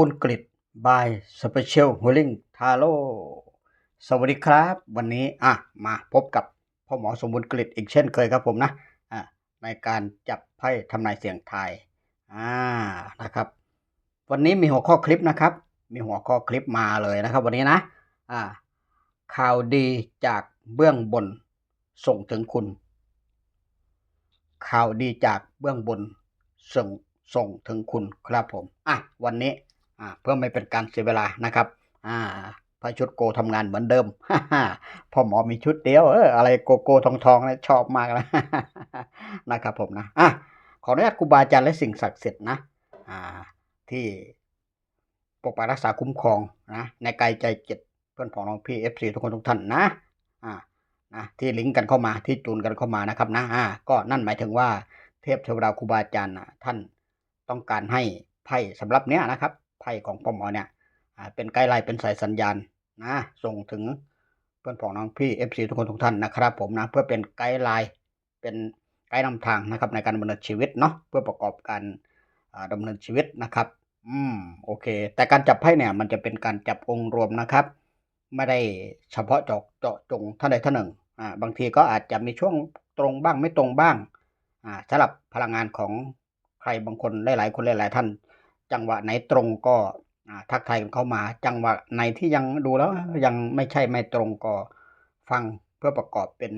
ปูนกริดบายสเปเชียลฮูลิ่งทาโร่สวัสดีครับ วันนี้อะมาพบกับพ่อหมอสมบูรณ์กริดอีกเช่นเคยครับผมนะอะในการจับไพ่ทำนายเสียงทายอ่านะครับ วันนี้มีหัวข้อคลิปนะครับ มีหัวข้อคลิปมาเลยนะครับ วันนี้นะอ่าข่าวดีจากเบื้องบนส่งถึงคุณ ข่าวดีจากเบื้องบนส่งส่งถึงคุณครับผมอะวันนี้ เพื่อไม่เป็นการเสียเวลานะครับอ่าพระชุดโกทำงานเหมือนเดิมพ่อหมอมีชุดเดียวเอออะไรโกโก้ทองทองเนี่ยชอบมากนะนะครับผมนะอะขออนุญาตครูบาอาจารย์และสิ่งศักดิ์สิทธิ์นะอ่าที่ปกปักรักษาคุ้มครองนะในกายใจจิตเพื่อนของน้องพี่เอฟซีทุกคนทุกท่านนะอ่านะที่ลิงก์กันเข้ามาที่จูนกันเข้ามานะครับนะอ่าก็นั่นหมายถึงว่าเทพเทวดาครูบาอาจารย์นะท่านต้องการให้ไพ่สำหรับเนี้ยนะครับ ไพ่ของพ่อหมอเนี่ยเป็นไกด์ไลน์เป็นสายสัญญาณนะส่งถึงเพื่อนของน้องพี่เอฟซีทุกคนทุกท่านนะครับ ผมนะเพื่อเป็นไกด์ไลน์เป็นไกด์นำทางนะครับในการดำเนินชีวิตเนาะเพื่อประกอบการอ่าดำเนินชีวิตนะครับ อืมโอเค แต่การจับไพ่เนี่ย มันจะเป็นการจับองค์รวมนะครับ ไม่ได้เฉพาะเจาะเจาะจงท่านใดท่านหนึ่งอ่าบางทีก็อาจจะมีช่วงตรงบ้างไม่ตรงบ้างอ่าสำหรับพลังงานของใครบางคนหลายๆคนหลายๆท่าน จังหวะไหนตรงก็ทักทายกันเข้ามา จังหวะไหนที่ยังดูแล้วยังไม่ใช่ไม่ตรงก็ฟังเพื่อประกอบเป็น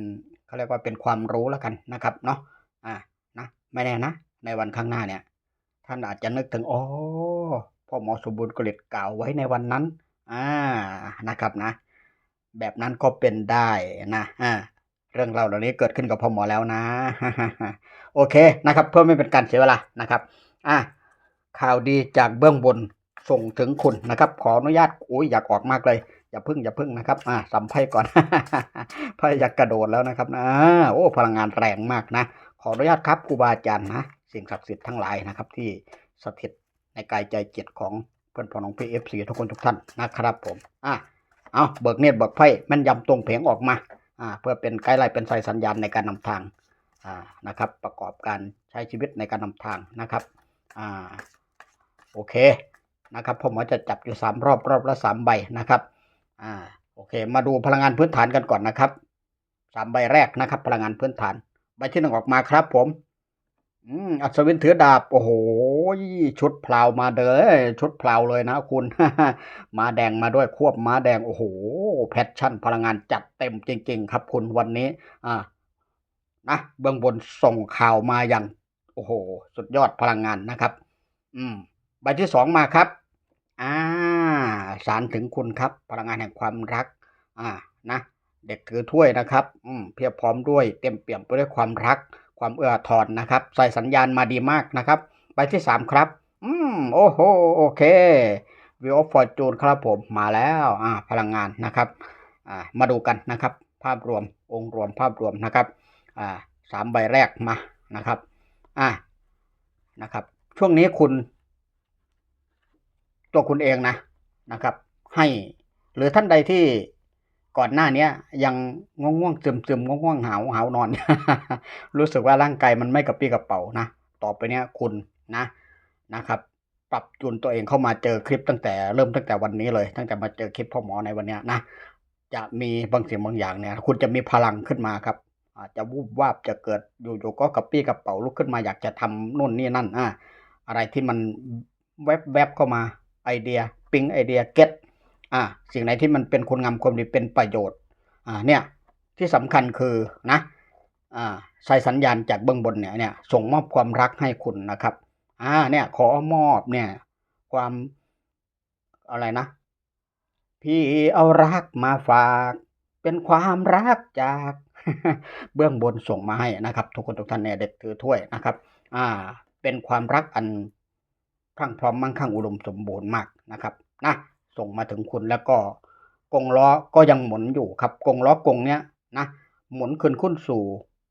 เขาเรียกว่าเป็นความรู้แล้วกันนะครับเนาะอ่านะไม่แน่นะในวันข้างหน้าเนี่ย ท่านอาจจะนึกถึงอ๋อพ่อหมอสมบูรณ์กฤษกล่าวไว้ในวันนั้นอ่านะครับนะ แบบนั้นก็เป็นได้นะอ่าเรื่องราวเหล่านี้เกิดขึ้นกับพ่อหมอแล้วนะ โอเคนะครับ เพื่อไม่เป็นการเสียเวลานะครับ อ่า ข่าวดีจากเบื้องบนส่งถึงคุณนะครับ ขออนุญาตอุ้ยอยากออกมากเลย อย่าพึ่งอย่าพึ่งนะครับ อ่าสัมไพ่ก่อนไพ่อยากกระโดดแล้วนะครับนะอ่าโอ้พลังงานแรงมากนะ ขออนุญาตครับครูบาอาจารย์นะสิ่งศักดิ์สิทธิ์ทั้งหลายนะครับ ที่สถิตในกายใจจิตของเพื่อนพ้องของพีเอฟซีทุกคนทุกท่านนะครับผมอะเอาเบิกเนตรเบิกไพ่แม่นยำตรงเพงออกมาอ่าเพื่อเป็นไกด์ไลน์เป็นสายสัญญาณในการนำทางอ่านะครับ ประกอบการใช้ชีวิตในการนำทางนะครับอ่า โอเคนะครับผมว่าจะจับอยู่สามรอบรอบละสามใบนะครับอ่าโอเค มาดูพลังงานพื้นฐานกันก่อนนะครับสามใบแรกนะครับ พลังงานพื้นฐานใบที่หนึ่งออกมาครับ ผมอืมอัศวินถือดาบโอ้โหชุดพลาวมาเด้อชุดพลาวเลยนะคุณ มาแดงมาด้วยควบม้าแดงโอ้โหแพชชั่น พลังงานจัดเต็มจริง ๆ ครับ คุณวันนี้ อ่านะเบื้องบนส่งข่าวมาอย่าง โอ้โห สุดยอดพลังงานนะครับ อืม ที่สองมาครับ อ่า สารถึงคุณครับ พลังงานแห่งความรัก อ่า นะ เด็กถือถ้วยนะครับ อืม เพียบพร้อมด้วย เต็มเปี่ยมไปด้วยความรัก ความเอื้อทอนนะครับ ใส่สัญญาณมาดีมากนะครับใบที่สามครับ อืม โอ้โห โอเควิวฟอร์จูนครับผม มาแล้ว อ่า พลังงานนะครับ อ่า มาดูกันนะครับ ภาพรวม องค์รวม ภาพรวมนะครับ อ่า สามใบแรกมา นะครับ อ่า นะครับ ช่วงนี้คุณ ตัวคุณเองนะนะครับ ให้หรือท่านใดที่ก่อนหน้าเนี้ย ยังง่วงง่วงซึมซึมง่วงง่วงหาวหาวนอน รู้สึกว่าร่างกายมันไม่กระปี้กระเป๋านะต่อไปเนี้ยคุณนะนะครับ ปรับจูนตัวเองเข้ามาเจอคลิปตั้งแต่เริ่มตั้งแต่วันนี้เลย ตั้งแต่มาเจอคลิปพ่อหมอในวันเนี้ยนะจะมีบางสิ่งบางอย่างเนี่ย คุณจะมีพลังขึ้นมาครับอาจจะวูบวาบจะเกิดอยู่ๆก็กระปี้กระเป๋าลุกขึ้นมาอยากจะทำนู่นนี่นั่นอ่าอะไรที่มันแวบๆเข้ามา ไอเดียปิ๊งไอเดียเก็ตอ่าสิ่งไหนที่มันเป็นคุณงามความดีเป็นประโยชน์อ่าเนี่ยที่สำคัญคือนะอ่าใส่สัญญาณจากเบื้องบนเนี่ยเนี่ยส่งมอบความรักให้คุณนะครับอ่าเนี่ยขอมอบเนี่ยความอะไรนะ พี่เอารักมาฝาก เป็นความรักจากเบื้องบนส่งมาให้นะครับ ทุกคนทุกท่านเนี่ยเด็กถือถ้วยนะครับ อ่า เป็นความรักอัน พรั่งพร้อมมั่งคั่งอุดมสมบูรณ์มากนะครับนะส่งมาถึงคุณแล้วก็กงล้อก็ยังหมุนอยู่ครับกงล้อกงเนี้ยนะหมุนขึ้นขึ้นสู่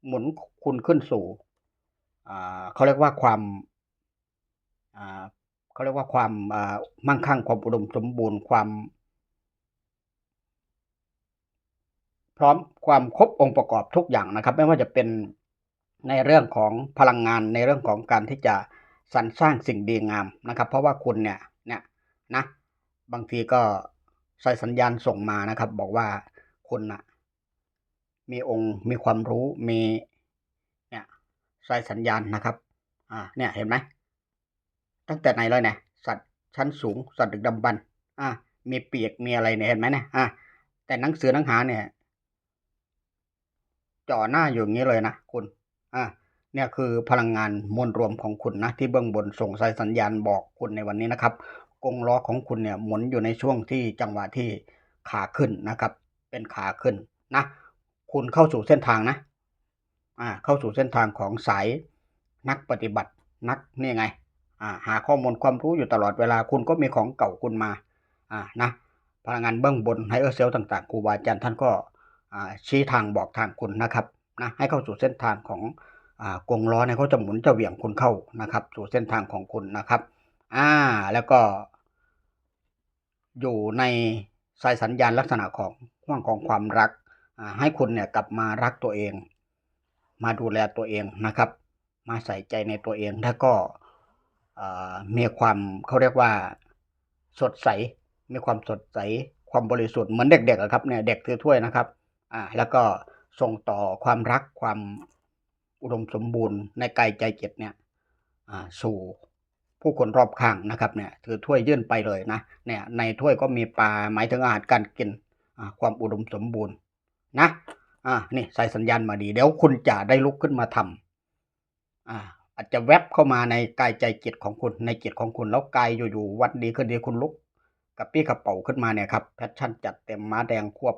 หมุนคุณขึ้นสู่อ่าเขาเรียกว่าความอ่าเขาเรียกว่าความอ่ามั่งคั่งความอุดมสมบูรณ์ความ พร้อมความครบองค์ประกอบทุกอย่างนะครับ ไม่ว่าจะเป็นในเรื่องของพลังงานในเรื่องของการที่จะ สรรสร้างสิ่งดีงามนะครับ เพราะว่าคุณเนี่ยเนี่ยนะ บางทีก็ใส่สัญญาณส่งมานะครับ บอกว่าคุณนะมีองค์มีความรู้มีเนี่ยใส่สัญญาณนะครับ อ่า เนี่ยเห็นไหมตั้งแต่ไหนเลยเนี่ยสัตว์ชั้นสูงสัตว์ดึกดำบรรพ์อ่ามีเปียกมีอะไรเนี่ยเห็นไหมเนี่ยอ่าแต่หนังสือหนังหาเนี่ยจ่อหน้าอยู่อย่างนี้เลยนะคุณ อ่า เนี่ยคือพลังงานมวลรวมของคุณนะที่เบื้องบนส่งสายสัญญาณบอกคุณในวันนี้นะครับกงล้อของคุณเนี่ยหมุนอยู่ในช่วงที่จังหวะที่ขาขึ้นนะครับ เป็นขาขึ้นนะ คุณเข้าสู่เส้นทางนะ อ่า เข้าสู่เส้นทางของสายนักปฏิบัตินักนี่ไง อ่า หาข้อมูลความรู้อยู่ตลอดเวลาคุณก็มีของเก่าคุณมา อ่านะพลังงานเบื้องบนไฮเออร์เซลต่างๆครูบาอาจารย์ท่านก็อ่าชี้ทางบอกทางคุณนะครับนะให้เข้าสู่เส้นทางของ กงล้อเนี่ยเขาจะหมุนจะเหวี่ยงคุณเข้านะครับ สู่เส้นทางของคุณนะครับ อ่าแล้วก็ อยู่ในสายสัญญาณลักษณะของห่วงของความรัก ให้คุณเนี่ยกลับมารักตัวเอง มาดูแลตัวเองนะครับ มาใส่ใจในตัวเองแล้วก็มีความเขาเรียกว่าสดใส มีความสดใส ความบริสุทธิ์เหมือนเด็กๆครับเนี่ยเด็กถือถ้วยนะครับ อ่า แล้วก็ส่งต่อความรักความ อุดมสมบูรณ์ในกายใจจิตเนี่ยสู่ผู้คนรอบข้างนะครับเนี่ยถือถ้วยยื่นไปเลยนะเนี่ยในถ้วยก็มีปลาหมายถึงอาหารการกินความอุดมสมบูรณ์นะอ่านี่ใส่สัญญาณมาดีเดี๋ยวคุณจะได้ลุกขึ้นมาทำอ่าอาจจะแวบเข้ามาในกายใจจิตของคุณในจิตของคุณแล้วกายอยู่ๆวันดีคืนดีคุณลุกกับปี้กระเป๋าขึ้นมาเนี่ยครับแพชชั่นจัดเต็มม้าแดงควบ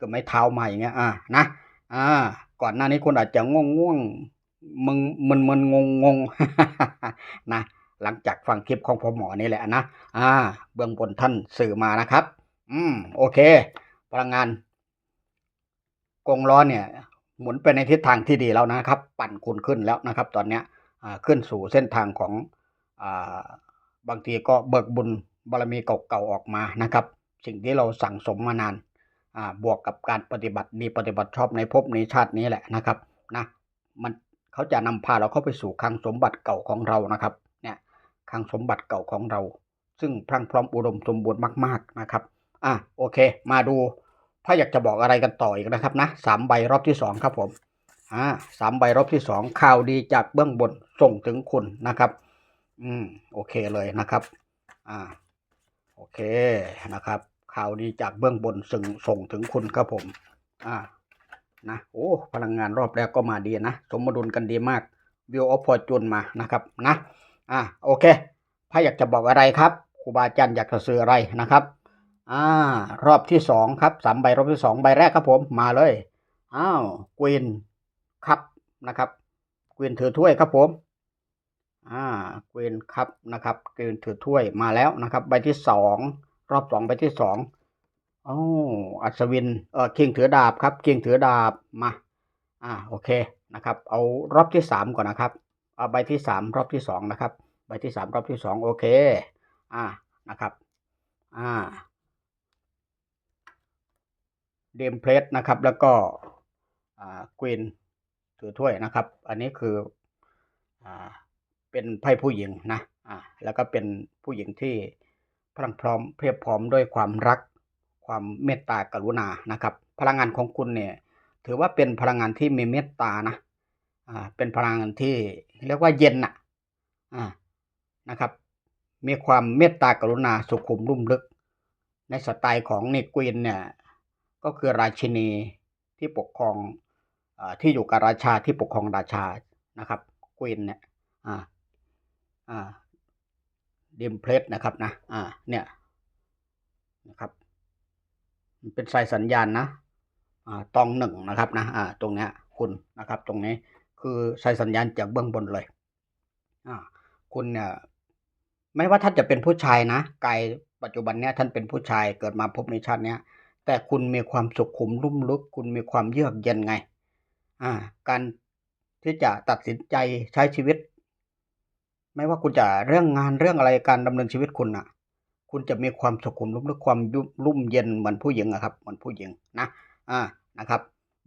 กับไม้เท้ามาอย่างเงี้ยอ่านะอ่า ก่อนหน้านี้คุณอาจจะง่วงง่วงมึงมึนมึนงงงงนะหลังจากฟังคลิปของพ่อหมอนี่แหละนะอ่า เบื้องบนท่านสื่อมานะครับ อืม โอเค พลังงานกงล้อเนี่ย หมุนไปในทิศทางที่ดีแล้วนะครับ ปั่นคุณขึ้นแล้วนะครับ ตอนเนี้ยขึ้นสู่เส้นทางของอ่าบางทีก็เบิกบุญบารมีเก่าๆออกมานะครับ สิ่งที่เราสั่งสมมานาน บวกกับการปฏิบัติดีปฏิบัติชอบในภพในชาตินี้แหละนะครับนะมันเขาจะนำพาเราเข้าไปสู่คลังสมบัติเก่าของเรานะครับเนี่ยคลังสมบัติเก่าของเรา ซึ่งพรั่งพร้อมอุดมสมบูรณ์มาก ๆนะครับอะโอเค มาดูถ้าอยากจะบอกอะไรกันต่ออีกนะครับนะสามใบรอบที่สองครับผมอ่าสามใบรอบที่สองข่าวดีจากเบื้องบนส่งถึงคุณนะครับ อืมโอเคเลยนะครับ อ่า โอเคนะครับ ข่าวดีจากเบื้องบนส่งส่งถึงคุณครับผม อ่า นะ โอ้ พลังงานรอบแรกก็มาดีนะ สมดุลกันดีมากวิวออฟพอร์จูนมานะครับ นะ อ่า โอเคถ้าอยากจะบอกอะไรครับครูบาอาจารย์อยากจะสื่ออะไรนะครับ อ่า รอบที่สองครับสามใบรอบที่สองใบแรกครับผม มาเลย อ้าวกวินครับนะครับกวินถือถ้วยครับผม อ่ากวินครับนะครับกวินถือถ้วยมาแล้วนะครับ ใบที่สอง รอบสองใบที่สองโอ้อัศวินเออคิงถือดาบครับคิงถือดาบมาอ่าโอเคนะครับ เอารอบที่สามก่อนนะครับเอาใบที่สามรอบที่สองนะครับใบที่สามรอบที่สองโอเคอ่านะครับอ่าเดมเพลสนะครับ แล้วก็อ่ากวินถือถ้วยนะครับ อันนี้คืออ่าเป็นไพ่ผู้หญิงนะอ่าแล้วก็เป็นผู้หญิงที่ พรังพร้อมเพรียบพร้อมด้วยความรัก ความเมตตากรุณานะครับ พลังงานของคุณเนี่ยถือว่าเป็นพลังงานที่มีเมตตานะอ่าเป็นพลังงานที่เรียกว่าเย็นน่ะอ่านะครับ มีความเมตตากรุณาสุขุมลุ่มลึก ในสไตล์ของเนกวินเนี่ยก็คือราชินีที่ปกครองอาที่อยู่กับราชาที่ปกครองราชานะครับควีนเนี่ยอ่าอ่า ดิมเพลสนะครับนะ อ่า เนี่ยนะครับมันเป็นสายสัญญาณนะ อ่า ตองหนึ่งนะครับนะ อ่า ตรงเนี้ย คุณนะครับ ตรงนี้คือสายสัญญาณจากเบื้องบนเลย อ่า คุณเนี่ย ไม่ว่าท่านจะเป็นผู้ชายนะ กายปัจจุบันเนี้ยท่านเป็นผู้ชายเกิดมาพบในชาติเนี้ย แต่คุณมีความสุขุมลุ่มลึก คุณมีความเยือกเย็นไง อ่า การที่จะตัดสินใจใช้ชีวิต ไม่ว่าคุณจะเรื่องงานเรื่องอะไรการดำเนินชีวิตคุณน่ะคุณจะมีความสุขุมลุ่มลึกความยุ่มลุ่มเย็นเหมือนผู้หญิงอะครับ เหมือนผู้หญิงนะอ่านะครับ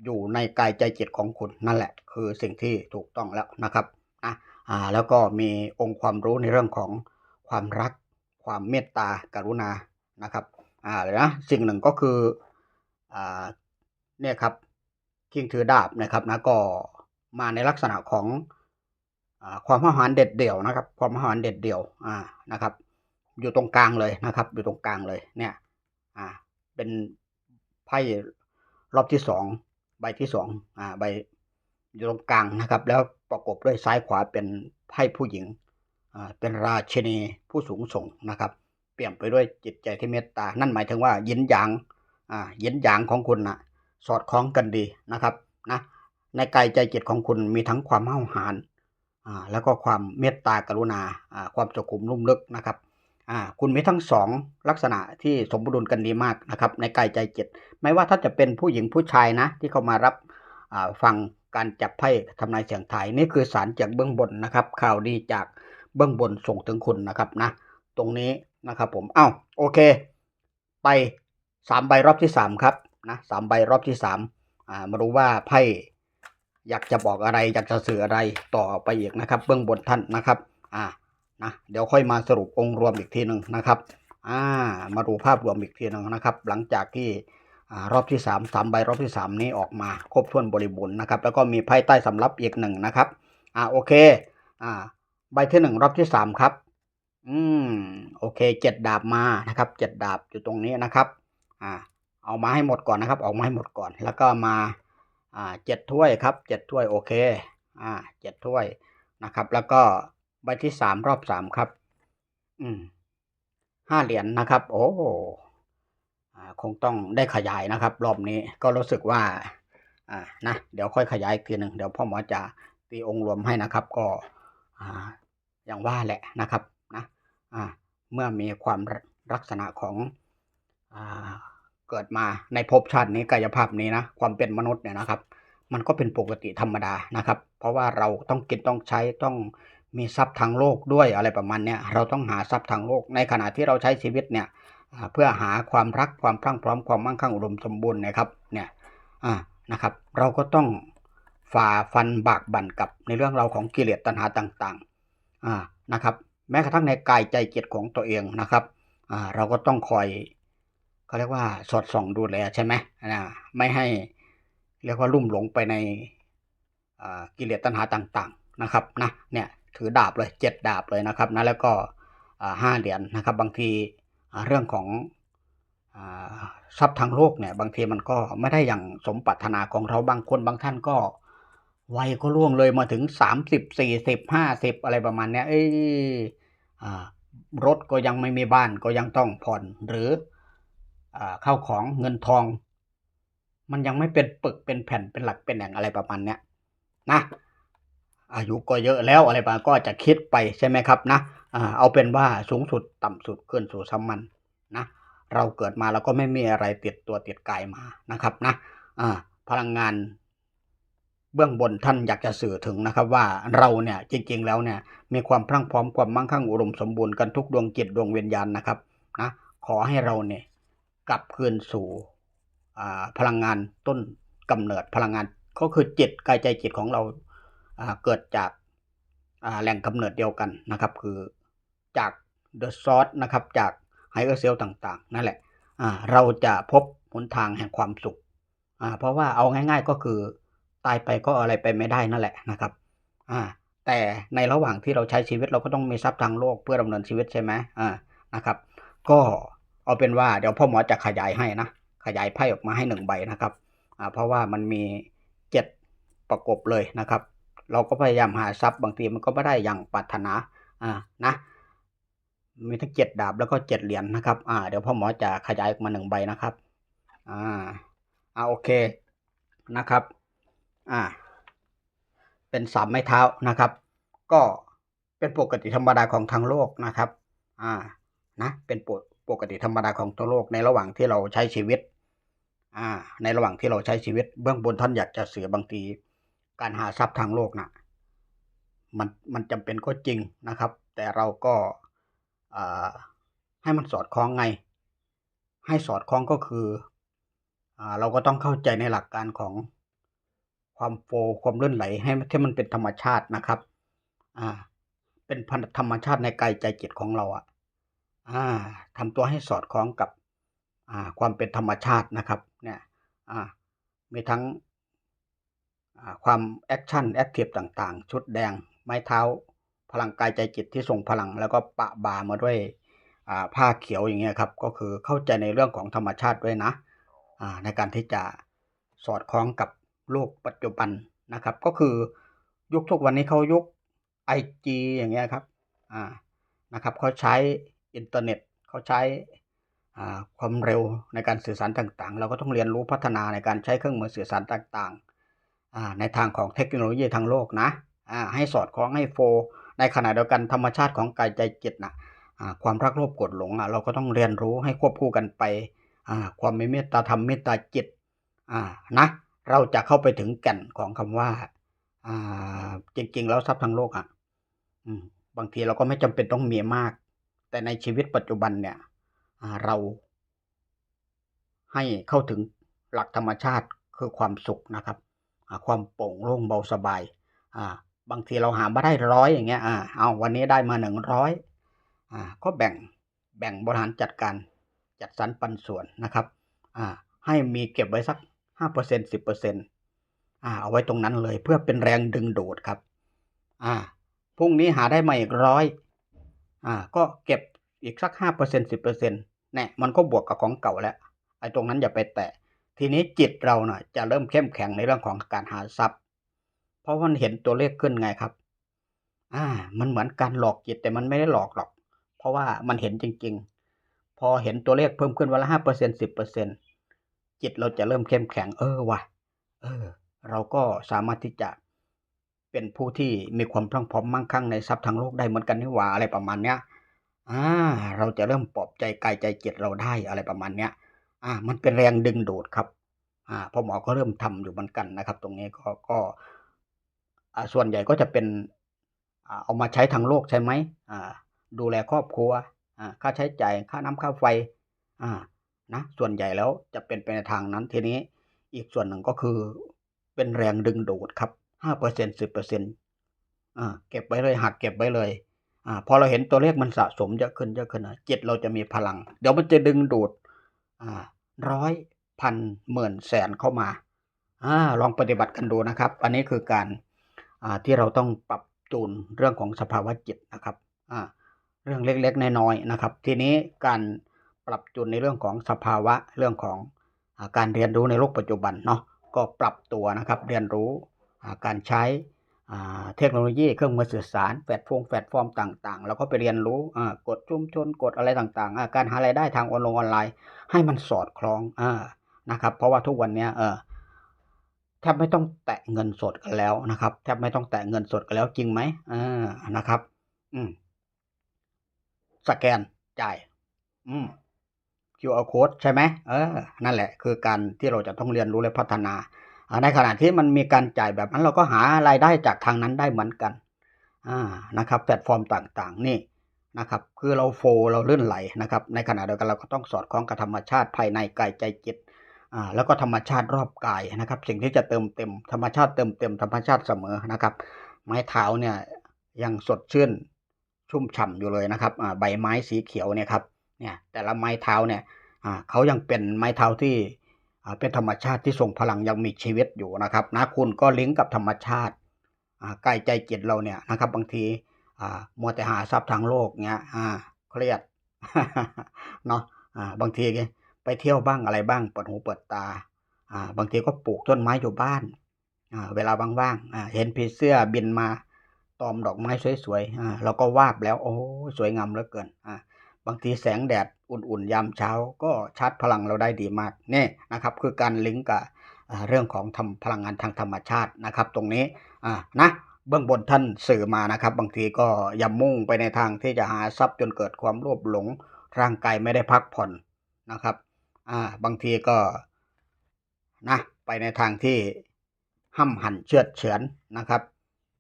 อยู่ในกายใจจิตของคุณนั่นแหละ คือสิ่งที่ถูกต้องแล้วนะครับอะอ่าแล้วก็มีองค์ความรู้ในเรื่องของความรัก ความเมตตากรุณานะครับอ่าเลยนะสิ่งหนึ่งก็คืออ่าเนี่ยครับคิงถือดาบนะครับนะก็มาในลักษณะของอ ความหหารเด็ดเดี่ยวนะครับ ความหหารเด็ดเดี่ยวอ่านะครับ อยู่ตรงกลางเลยนะครับ อยู่ตรงกลางเลยเนี่ย อ่า เป็นไพ่รอบที่สองใบที่สองอ่าใบอยู่ตรงกลางนะครับ แล้วประกบด้วยซ้ายขวาเป็นไพ่ผู้หญิงอ่าเป็นราชินีผู้สูงส่งนะครับ เปลี่ยนไปด้วยจิตใจที่เมตตา นั่นหมายถึงว่ายินหยางอ่ายินหยางของคุณนะสอดคล้องกันดีนะครับนะในกายใจจิตของคุณมีทั้งความเห่าหาญอ่า แล้วก็ความเมตตากรุณาอ่าความสุขุมลุ่มลึกนะครับอ่าคุณมีทั้งสองลักษณะที่สมบูรณ์กันดีมากนะครับ ในกายใจจิตไม่ว่าถ้าจะเป็นผู้หญิงผู้ชายนะ ที่เขามารับอ่าฟังการจับไพ่ทำนายเสียงไทยนี่คือสารจากเบื้องบนนะครับ ข่าวดีจากเบื้องบนส่งถึงคุณนะครับนะ ตรงนี้นะครับผมเอ้าโอเค ไปสามใบรอบที่สามครับนะสามใบรอบที่สามอ่ามารู้ว่าไพ่ อยากจะบอกอะไรอยากจะสื่ออะไรต่อไปอีกนะครับ เบื้องบนท่านนะครับ อ่านะเดี๋ยวค่อยมาสรุปองค์รวมอีกทีหนึ่งนะครับ อ่า มาดูภาพรวมอีกทีหนึ่งนะครับ หลังจากที่อ่ารอบที่สามสามใบรอบที่สามนี้ออกมาครบถ้วนบริบูรณ์นะครับ แล้วก็มีไพ่ใต้สำรับอีกหนึ่งนะครับ อ่าโอเค อ่า ใบที่หนึ่งรอบที่สามครับ อืมโอเคเจ็ดดาบมานะครับเจ็ดดาบอยู่ตรงนี้นะครับ อ่า เอามาให้หมดก่อนนะครับ ออกมาให้หมดก่อน แล้วก็มา อ่าเจ็ดถ้วยครับเจ็ดถ้วยโอเคอ่าเจ็ดถ้วยนะครับ แล้วก็ใบที่สามรอบสามครับ อืมห้าเหรียญนะครับ โอ้อาคงต้องได้ขยายนะครับ รอบนี้ก็รู้สึกว่า อ่านะ เดี๋ยวค่อยขยายอีกทีหนึ่งเดี๋ยวพ่อหมอจะตีองค์รวมให้นะครับ ก็อ่าอย่างว่าแหละนะครับนะอ่าเมื่อมีความลักษณะของอ่า เกิดมาในภพชาตินี้กายภาพนี้นะความเป็นมนุษย์เนี่ยนะครับ มันก็เป็นปกติธรรมดานะครับ เพราะว่าเราต้องกินต้องใช้ต้องมีทรัพย์ทางโลกด้วยอะไรประมาณเนี้ยเราต้องหาทรัพย์ทางโลก ในขณะที่เราใช้ชีวิตเนี่ยเพื่อหาความรักความพรั่งพร้อมความมั่งคั่งอุดมสมบูรณ์นะครับเนี่ยอ่านะครับ เราก็ต้องฝ่าฟันบากบั่นกับในเรื่องเราของกิเลสตัณหาต่างๆอ่านะครับ แม้กระทั่งในกายใจจิตของตัวเองนะครับอ่าเราก็ต้องคอย เขาเรียกว่าสอดส่องดูแลใช่ไหมอ่าไม่ให้เรียกว่าลุ่มหลงไปในกิเลสตัณหาต่าง ๆนะครับนะเนี่ยถือดาบเลยเจ็ดดาบเลยนะครับนะแล้วก็ห้าเหรียญนะครับ บางทีเรื่องของอทรัพย์ทางโลกเนี่ยบางทีมันก็ไม่ได้อย่างสมปรารถนาของเราบางคนบางท่านก็วัยก็ล่วงเลยมาถึงสามสิบสี่สิบห้าสิบอะไรประมาณเนี้ยเอ้ยรถก็ยังไม่มีบ้านก็ยังต้องผ่อนหรือ เข้าของเงินทอง มันยังไม่เป็นปึกเป็นแผ่นเป็นหลักเป็นแหล่งอะไรประมาณเนี้ยนะอายุก็เยอะแล้วอะไรประมาณก็จะคิดไปใช่ไหมครับนะเอาเป็นว่าสูงสุดต่ำสุดขึ้นสู่สัมมันนะเราเกิดมาแล้วก็ไม่มีอะไรติดตัวติดกายมานะครับนะพลังงานเบื้องบนท่านอยากจะสื่อถึงนะครับว่าเราเนี่ยจริงๆแล้วเนี่ยมีความพรั่งพร้อมความมั่งคั่งอุดมสมบูรณ์กันทุกดวงจิตดวงวิญญาณนะครับนะขอให้เราเนี่ย กลับคืนสู่พลังงานต้นกำเนิดพลังงานก็คือจิตกายใจจิตของเราเกิดจากาแหล่งกำเนิดเดียวกันนะครับ คือจาก The Source นะครับจากไฮเออร์เซลต่าง ๆ นั่นแหละเราจะพบหนทางแห่งความสุขเพราะว่าเอาง่าย ๆก็คือตายไปก็อะไรไปไม่ได้นั่นแหละนะครับแต่ในระหว่างที่เราใช้ชีวิตเราก็ต้องมีทรัพย์ทางโลกเพื่อดำเนินชีวิตใช่ไหมนะครับ ก็ เอาเป็นว่าเดี๋ยวพ่อหมอจะขยายให้นะ ขยายไพ่ออกมาให้หนึ่งใบนะครับอ่าเพราะว่ามันมีเจ็ดประกบเลยนะครับ เราก็พยายามหาทรัพย์บางทีมันก็ไม่ได้อย่างปรารถนาอ่านะมีทั้งเจ็ดดาบแล้วก็เจ็ดเหรียญนะครับ อ่า เดี๋ยวพ่อหมอจะขยายออกมาหนึ่งใบนะครับ อ่า อ่าโอเค นะครับ อ่า เป็นสามไม้เท้านะครับ ก็เป็นปกติธรรมดาของทางโลกนะครับ อ่า นะ เป็นปก ปกติธรรมดาของทั้งโลกในระหว่างที่เราใช้ชีวิต อ่า ในระหว่างที่เราใช้ชีวิต เบื้องบนท่านอยากจะเสือบางทีการหาทรัพย์ทางโลกนะ่ะมันมันจำเป็นก็จริงนะครับ แต่เราก็าให้มันสอดคล้องไง ให้สอดคล้องก็คืออเราก็ต้องเข้าใจในหลักการของความโฟล์ความเลื่อนไหล ให้ที่มันเป็นธรรมชาตินะครับ อ่า เป็นพันธธรรมชาติในกายใจจิตของเราอะอ่า ทำตัวให้สอดคล้องกับความเป็นธรรมชาตินะครับเนี่ยมีทั้งความแอคชั่นแอคทีฟต่างๆ ชุดแดง ไม้เท้า พลังกายใจจิตที่ทรงพลัง แล้วก็ปะบามาด้วยผ้าเขียวอย่างเงี้ยครับ ก็คือเข้าใจในเรื่องของธรรมชาติด้วยนะในการที่จะสอดคล้องกับโลกปัจจุบันนะครับ ก็คือยุคทุกวันนี้เขายุค IG อย่างเงี้ยครับอ่านะครับเขาใช้ อินเทอร์เน็ตเขาใช้ความเร็วในการสื่อสารต่างๆ เราก็ต้องเรียนรู้พัฒนาในการใช้เครื่องมือสื่อสารต่างๆ ในทางของเทคโนโลยีทางโลกนะให้สอดคล้องให้โฟ ในขณะเดียวกันธรรมชาติของกายใจจิตนะความรักโลภกรธหลงเราก็ต้องเรียนรู้ให้ควบคู่กันไปความมีเมตตาธรรมเมตตาจิตนะเราจะเข้าไปถึงแก่นของคำว่าอ่าจริงๆ แล้วทรัพย์ทางโลกอะบางทีเราก็ไม่จำเป็นต้องมีมาก แต่ในชีวิตปัจจุบันเนี่ยเราให้เข้าถึงหลักธรรมชาติคือความสุขนะครับความโปร่งโล่งเบาสบายบางทีเราหามาได้ร้อยอย่างเงี้ยเอาวันนี้ได้มาหนึ่งร้อยก็แบ่งแบ่งบริหารจัดการจัดสรรปันส่วนนะครับให้มีเก็บไว้สักห้าเปอร์เซ็นสิบเปอร์เซ็นอ่าเอาไว้ตรงนั้นเลยเพื่อเป็นแรงดึงดูดครับอ่าพรุ่งนี้หาได้มาอีกร้อย อ่า ก็เก็บอีกสักห้าเปอร์เซ็นสิบเปอร์เซ็นต์เนี่ยมันก็บวกกับของเก่าแล้วไอ้ตรงนั้นอย่าไปแตะทีนี้จิตเราเน่ะจะเริ่มเข้มแข็งในเรื่องของการหาทรัพย์ เพราะมันเห็นตัวเลขขึ้นไงครับ อ่า มันเหมือนการหลอกจิตแต่มันไม่ได้หลอกหรอก เพราะว่ามันเห็นจริง ๆ พอเห็นตัวเลขเพิ่มขึ้นวันละห้าเปอร์เซ็นสิบเปอร์เซ็นจิตเราจะเริ่มเข้มแข็งเออว่ะเออ เราก็สามารถที่จะ เป็นผู้ที่มีความพรั่งพร้อมมั่งคั่งในทรัพย์ทางโลกได้เหมือนกันนี่หว่าอะไรประมาณเนี้ยอ่าเราจะเริ่มปลอบใจกายใจจิตเราได้อะไรประมาณเนี้ยอ่า มันเป็นแรงดึงดูดครับอ่าพ่อหมอก็เริ่มทำอยู่เหมือนกันนะครับ ตรงนี้ก็ก็อ่าส่วนใหญ่ก็จะเป็นอ่าเอามาใช้ทางโลกใช่ไหมอ่าดูแลครอบครัวอ่าค่าใช้จ่ายค่าน้ำค่าไฟอ่านะส่วนใหญ่แล้วจะเป็นไปในทางนั้นทีนี้ อีกส่วนหนึ่งก็คือเป็นแรงดึงดูดครับ ห้าเปอร์เซ็นสิบเปอร์เซ็นต์อ่าเก็บไว้เลยหักเก็บไว้เลยอ่าพอเราเห็นตัวเลขมันสะสมเยอะขึ้นเยอะขึ้นนะจิตเราจะมีพลัง เดี๋ยวมันจะดึงดูดอ่าร้อยพันหมื่นแสนเข้ามาอ่าลองปฏิบัติกันดูนะครับ อันนี้คือการอ่าที่เราต้องปรับจูนเรื่องของสภาวะจิตนะครับอ่าเรื่องเล็กๆน้อยๆนะครับ ทีนี้การปรับจูนในเรื่องของสภาวะเรื่องของอาการเรียนรู้ในโลกปัจจุบันเนาะก็ปรับตัวนะครับเรียนรู้ การใช้เทคโนโลยีเครื่องมือสื่อสารแพลตฟอร์มแพลตฟอร์มต่างๆ แล้วก็ไปเรียนรู้กฎชุมชนกฎอะไรต่างๆ การหารายได้ทางออนไลน์ ให้มันสอดคล้องอนะครับ เพราะว่าทุกวันนี้แทบไม่ต้องแตะเงินสดกันแล้วนะครับ แทบไม่ต้องแตะเงินสดกันแล้วจริงไหมอ่านะครับ อืมสแกนจ่าย อืม QR code ใช่ไหมเออ นั่นแหละ คือการที่เราจะต้องเรียนรู้และพัฒนา ในขณะที่มันมีการจ่ายแบบนั้นเราก็หารายได้จากทางนั้นได้เหมือนกันนะครับแพลตฟอร์มต่างๆนี่นะครับคือเราโฟร์เราเลื่อนไหลนะครับในขณะเดียวกันเราก็ต้องสอดคล้องกับธรรมชาติภายในกายใจจิตอ่าแล้วก็ธรรมชาติรอบกายนะครับ สิ่งที่จะเติมเต็มธรรมชาติเติมเต็มธรรมชาติเสมอนะครับ ไม้เท้าเนี่ยยังสดชื่นชุ่มฉ่ำอยู่เลยนะครับใบไม้สีเขียวเนี่ยครับเนี่ยแต่ละไม้เท้าเนี่ยอ่าเขายังเป็นไม้เท้าที่ เป็นธรรมชาติที่ทรงพลังยังมีชีวิตอยู่นะครับนะคุณก็ลิงก์กับธรรมชาติอ่ากายใจจิตเราเนี่ยนะครับ บางทีมัวแต่หาทรัพย์ทางโลกเงี้ยเครียดเนาะบางทีไปเที่ยวบ้างอะไรบ้างเปิดหูเปิดตาบางทีก็ปลูกต้นไม้อยู่บ้านเวลาว่างๆเห็นผีเสื้อบินมาตอมดอกไม้สวยๆเราก็วาบแล้วโอ้สวยงามเหลือเกินอ บางทีแสงแดดอุ่นๆยามเช้าก็ชาร์จพลังเราได้ดีมากนี่นะครับ คือการลิงก์กับเรื่องของทำพลังงานทางธรรมชาตินะครับ ตรงนี้อ่านะเบื้องบนท่านสื่อมานะครับ บางทีก็อย่ามุ่งไปในทางที่จะหาทรัพย์จนเกิดความโลภหลงร่างกายไม่ได้พักผ่อนนะครับอ่าบางทีก็นะไปในทางที่ห้ำหั่นเชือดเฉือนนะครับ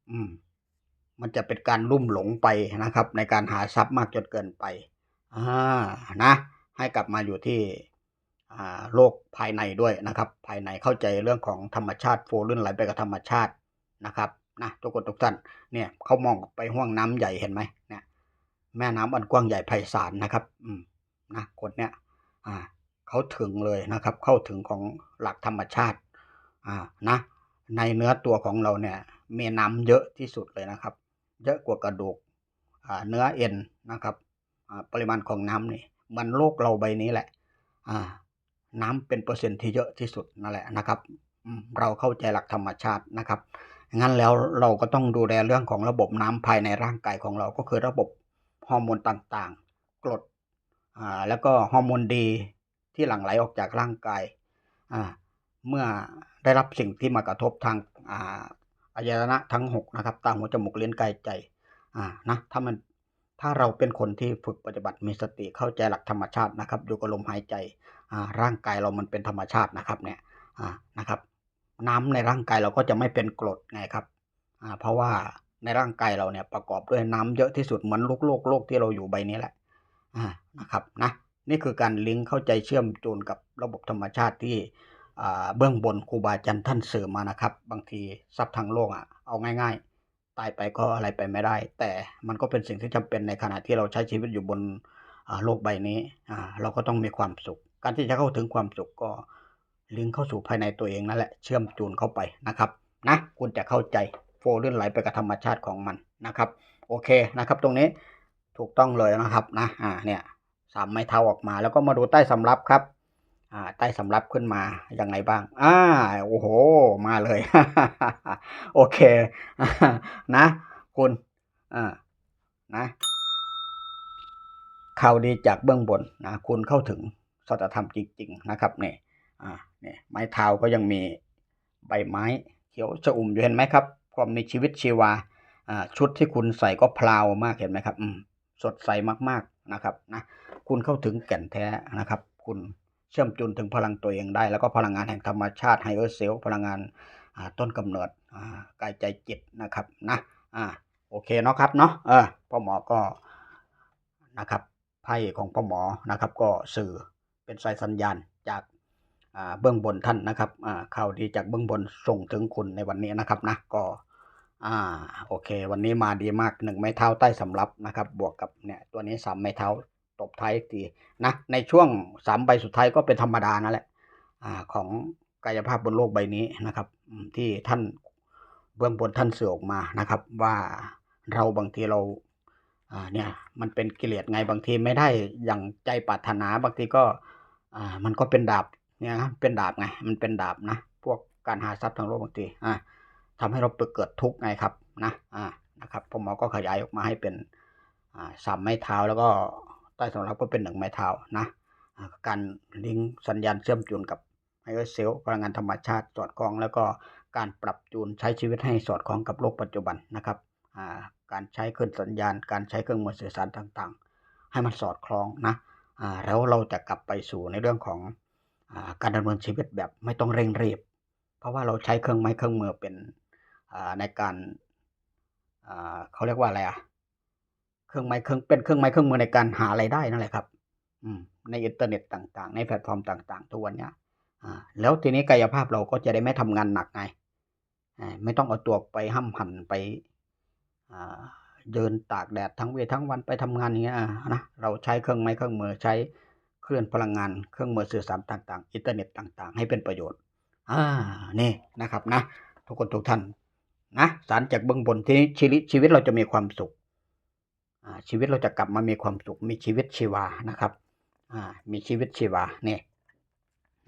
อืมมันจะเป็นการลุ่มหลงไปนะครับ ในการหาทรัพย์มากจนเกินไป อ่านะ ให้กลับมาอยู่ที่อาโลกภายในด้วยนะครับ ภายในเข้าใจเรื่องของธรรมชาติโฟลื่นไหลไปกับธรรมชาตินะครับนะทุกคนทุกท่านเนี่ยเขามองไปห้วงน้ำใหญ่เห็นไหมเนี่ย แม่น้ำอันกว้างใหญ่ไพศาลนะครับ อืมนะคนเนี้ยอ่าเขาถึงเลยนะครับ เข้าถึงของหลักธรรมชาติอ่านะ ในเนื้อตัวของเราเนี่ยมีน้ำเยอะที่สุดเลยนะครับ เยอะกว่ากระดูกอ่าเนื้อเอ็นนะครับ ปริมาณของน้ำนี่มันโลกเราใบนี้แหละอ่าน้ำเป็นเปอร์เซ็นต์ที่เยอะที่สุดนั่นแหละนะครับ เราเข้าใจหลักธรรมชาตินะครับ งั้นแล้วเราก็ต้องดูแลเรื่องของระบบน้ำภายในร่างกายของเราก็คือระบบฮอร์โมนต่างๆ กรดอ่าแล้วก็ฮอร์โมนดีที่หลั่งไหลออกจากร่างกายอ่าเมื่อได้รับสิ่งที่มากระทบทางอ่าอายตนะทั้งหกนะครับ ตาหูจมูกลิ้นกายใจอ่านะถ้ามัน ถ้าเราเป็นคนที่ฝึกปฏิบัติมีสติเข้าใจหลักธรรมชาตินะครับอยู่กับลมหายใจร่างกายเรามันเป็นธรรมชาตินะครับเนี่ยนะครับ น้ำในร่างกายเราก็จะไม่เป็นกรดไงครับเพราะว่าในร่างกายเราเนี่ยประกอบด้วยน้ำเยอะที่สุดเหมือนโลกโลกโลกที่เราอยู่ใบนี้แหละนะครับนะนี่คือการลิงก์เข้าใจเชื่อมจูนกับระบบธรรมชาติที่เบื้องบนครูบาอาจารย์ท่านสื่อมานะครับ บางทีทรัพย์ทางโลกอะเอาง่าย ๆ ตายไปก็อะไรไปไม่ได้ แต่มันก็เป็นสิ่งที่จำเป็นในขณะที่เราใช้ชีวิตอยู่บนโลกใบนี้เราก็ต้องมีความสุข การที่จะเข้าถึงความสุขก็ลิงก์เข้าสู่ภายในตัวเองนั่นแหละเชื่อมจูนเข้าไปนะครับนะคุณจะเข้าใจโฟล์ลื่นไหลไปกับธรรมชาติของมันนะครับ โอเคนะครับ ตรงนี้ถูกต้องเลยนะครับนะอ่าเนี่ยสามไม้เท้าออกมาแล้วก็มาดูใต้สำรับครับ ใต้สำรับขึ้นมาอย่างไรบ้าง อ่า โอ้โห มาเลย โอเค นะ คุณ อ่า นะข่าวดีจากเบื้องบนนะ คุณเข้าถึงสัจธรรมจริง ๆ นะครับเนี่ยอ่า เนี่ย ไม้เท้าก็ยังมีใบไม้เขียวชอุ่มอยู่เห็นไหมครับ ความมีชีวิตชีวา อ่า ชุดที่คุณใส่ก็พลาวมากเห็นไหมครับ อืม สดใสมากๆนะครับ นะ คุณเข้าถึงแก่นแท้นะครับ คุณ เชื่อมจูนถึงพลังตัวเองได้ แล้วก็พลังงานแห่งธรรมชาติไฮเออร์เซลพลังงานต้นกำเนิดกายใจจิตนะครับนะอ่าโอเคเนาะครับเนาะเออพ่อหมอก็นะครับไพ่ของพ่อหมอนะครับ ก็สื่อเป็นสายสัญญาณจากเบื้องบนท่านนะครับข่าวดีจากเบื้องบนส่งถึงคุณในวันนี้นะครับนะก็อ่าโอเค วันนี้มาดีมากหนึ่งไม้เท้าใต้สำรับนะครับ บวกกับเนี่ยตัวนี้สามไม้เท้า ตบท้ายอีกทีนะในช่วงสามใบสุดท้ายก็เป็นธรรมดานั่นแหละอของกายภาพบนโลกใบนี้นะครับ ที่ท่านเบื้องบนท่านเสื่อออกมานะครับ ว่าเราบางทีเราเนี่ยมันเป็นกิเลสไงบางทีไม่ได้อย่างใจปรารถนาบางทีก็มันก็เป็นดาบเนี่ยนะเป็นดาบไงมันเป็นดาบนะ พวกการหาทรัพย์ทางโลกบางทีอ่าทำให้เราเกิดทุกข์ไงครับนะอ่านะครับพ่อหมอก็ขยายออกมาให้เป็นอ่าสามไม้เท้าแล้วก็ ใต้สำรับก็เป็นหนึ่งไม้เท้านะอ่าการลิงก์สัญญาณเชื่อมจูนกับไฮเออร์เซลพลังงานธรรมชาติสอดคล้อง แล้วก็การปรับจูนใช้ชีวิตให้สอดคล้องกับโลกปัจจุบันนะครับการใช้คลื่นสัญญาณ การใช้เครื่องมือสื่อสารต่างๆ ให้มันสอดคล้องนะแล้วเราจะกลับไปสู่ในเรื่องของอการดำเนินชีวิตแบบไม่ต้องเร่งรีบ เพราะว่าเราใช้เครื่องไม้เครื่องมือเป็นในการเขาเรียกว่าอะไรอะ เครื่องไม้เครื่องเป็นเครื่องไม้เครื่องมือในการหาไรายได้นั่นแหละครับอืมในอินเทอร์เน็ตต่าง ๆ ในแพลตฟอร์มต่าง ๆ ทุกวันเนี้ยอ่าแล้วทีนี้กายภาพเราก็จะได้ไม่ทำงานหนักไงไม่ต้องเอาตัวไปห้ำหั่นไปอ่าเดินตากแดดทั้งเวทั้งวันไปทำงานอย่างเงี้ยนะเราใช้เครื่องไม้เครื่องมือใช้เคลื่อนพลังงานเครื่องมือสื่อสารต่าง ๆ อินเทอร์เน็ตต่าง ๆ ให้เป็นประโยชน์อ่านี่นะครับนะ ทุกคนทุกท่านนะสารจากเบื้องบนที่ชีวิตชีวิตเราจะมีความสุข ชีวิตเราจะกลับมามีความสุขมีชีวิตชีวานะครับอ่ามีชีวิตชีวานี่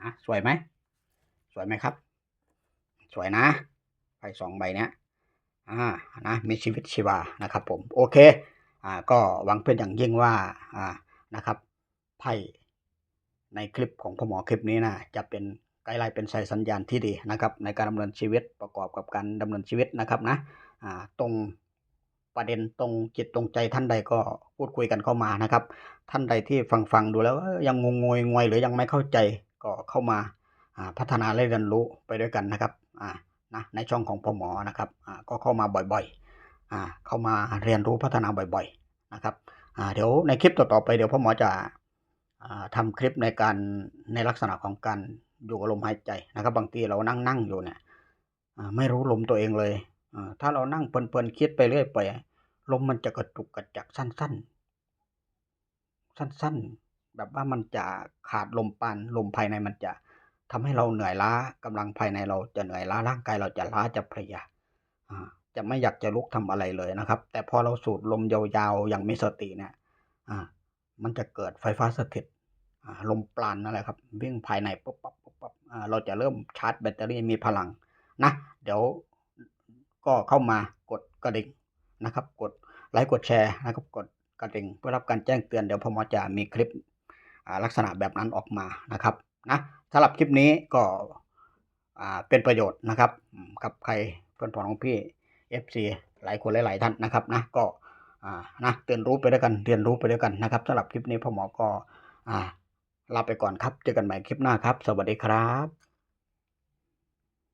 นะสวยไหมสวยไหมครับ สวยนะไพ่สองใบเนี้ยอ่านะมีชีวิตชีวานะครับ ผมโอเคอ่าก็หวังเป็นอย่างยิ่งว่าอ่านะครับไพ่ในคลิปของพ่อหมอคลิปนี้นะจะเป็นไกด์ไลน์เป็นสายสัญญาณที่ดีนะครับ ในการดำเนินชีวิตประกอบกับการดำเนินชีวิตนะครับนะอ่าตรง ประเด็นตรงจิตตรงใจท่านใดก็พูดคุยกันเข้ามานะครับ ท่านใดที่ฟังฟังดูแล้วยังงงงวยงวยหรือยังไม่เข้าใจก็เข้ามาพัฒนาและเรียนรู้ไปด้วยกันนะครับนะในช่องของพ่อหมอนะครับก็เข้ามาบ่อยๆเข้ามาเรียนรู้พัฒนาบ่อยๆนะครับเดี๋ยวในคลิปต่อๆไปเดี๋ยวพ่อหมอจะอ่าทำคลิปในการในลักษณะของการอยู่กับลมหายใจนะครับ บางทีเรานั่งนั่งอยู่เนี่ยไม่รู้ลมตัวเองเลย ถ้าเรานั่งเพลินๆคิดไปเรื่อยไปลมมันจะกระตุกกระจักสั้นสั้นๆ แบบว่ามันจะขาดลมปานลมภายในมันจะทำให้เราเหนื่อยล้ากำลังภายในเราจะเหนื่อยล้าร่างกายเราจะล้าจะเพลียจะไม่อยากจะลุกทำอะไรเลยนะครับ แต่พอเราสูดลมยาวๆอย่างมีสติเนี่ยมันจะเกิดไฟฟ้าสถิตลมปราณนั่นแหละครับวิ่งภายในปุ๊บปั๊บปุ๊บปั๊บเราจะเริ่มชาร์จแบตเตอรี่มีพลังนะ เดี๋ยว ก็เข้ามากดกระดิ่งนะครับ กดไลค์กดแชร์นะครับกดกระดิ่งเพื่อรับการแจ้งเตือนเดี๋ยวพอหมอจะมีคลิปลักษณะแบบนั้นออกมานะครับนะสำหรับคลิปนี้ก็เป็นประโยชน์นะครับ กับใครเพื่อนพ้องของพี่ FC หลายคนหลาย ๆ ท่านนะครับนะก็นะเรียนรู้ไปด้วยกันเรียนรู้ไปด้วยกันนะครับสำหรับคลิปนี้พ่อหมอก็ลาไปก่อนครับ เจอกันใหม่คลิปหน้าครับ สวัสดีครับ